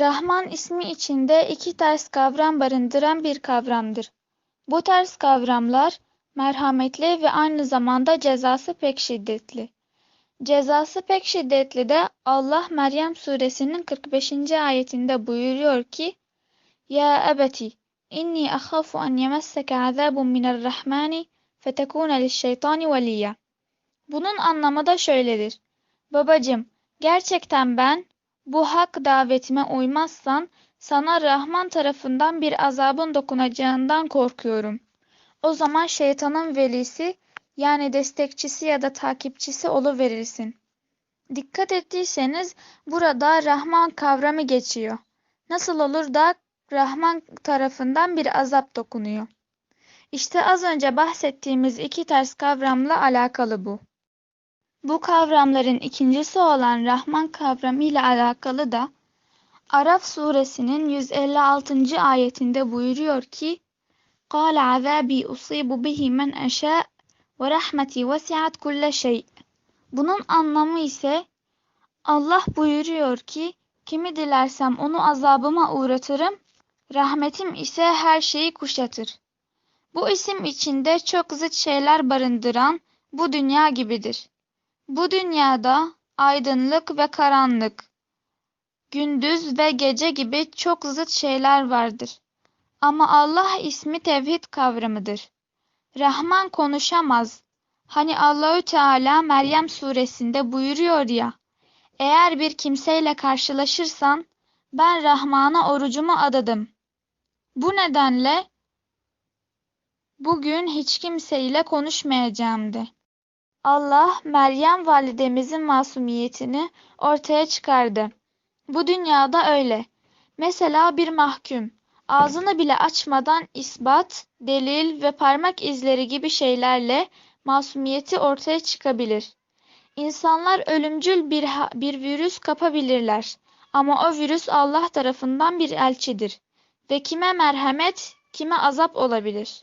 Rahman ismi içinde iki ters kavram barındıran bir kavramdır. Bu ters kavramlar merhametli ve aynı zamanda cezası pek şiddetli. Cezası pek şiddetli de Allah Meryem suresinin 45. ayetinde buyuruyor ki Ya ebeti inni akhafu en yemesseke azabun minarrahmani fetekune lişşeytani veliyya. Bunun anlamı da şöyledir. Babacım, gerçekten ben bu hak davetime uymazsan sana Rahman tarafından bir azabın dokunacağından korkuyorum. O zaman şeytanın velisi yani destekçisi ya da takipçisi oluverirsin. Dikkat ettiyseniz burada Rahman kavramı geçiyor. Nasıl olur da Rahman tarafından bir azap dokunuyor. İşte az önce bahsettiğimiz iki ters kavramla alakalı bu. Bu kavramların ikincisi olan Rahman kavramı ile alakalı da Araf suresinin 156. ayetinde buyuruyor ki قَالَ عَذَابِي أُصِيبُ بِهِ مَنْ أَشَاءُ وَرَحْمَتِي وَسِعَتْ كُلَّ شَيْءٍ Bunun anlamı ise Allah buyuruyor ki kimi dilersem onu azabıma uğratırım, rahmetim ise her şeyi kuşatır. Bu isim içinde çok zıt şeyler barındıran bu dünya gibidir. Bu dünyada aydınlık ve karanlık, gündüz ve gece gibi çok zıt şeyler vardır. Ama Allah ismi tevhid kavramıdır. Rahman konuşamaz. Hani Allahü Teala Meryem suresinde buyuruyor ya, eğer bir kimseyle karşılaşırsan ben Rahman'a orucumu adadım. Bu nedenle bugün hiç kimseyle konuşmayacağım de. Allah Meryem validemizin masumiyetini ortaya çıkardı. Bu dünyada öyle. Mesela bir mahkum ağzını bile açmadan ispat, delil ve parmak izleri gibi şeylerle masumiyeti ortaya çıkabilir. İnsanlar ölümcül bir, bir virüs kapabilirler. Ama o virüs Allah tarafından bir elçidir. Ve kime merhamet, kime azap olabilir.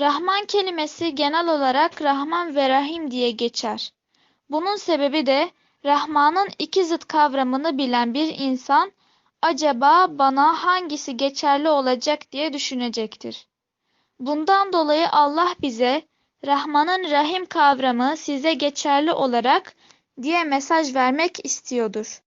Rahman kelimesi genel olarak Rahman ve Rahim diye geçer. Bunun sebebi de Rahman'ın iki zıt kavramını bilen bir insan acaba bana hangisi geçerli olacak diye düşünecektir. Bundan dolayı Allah bize Rahman'ın Rahim kavramı size geçerli olarak diye mesaj vermek istiyordur.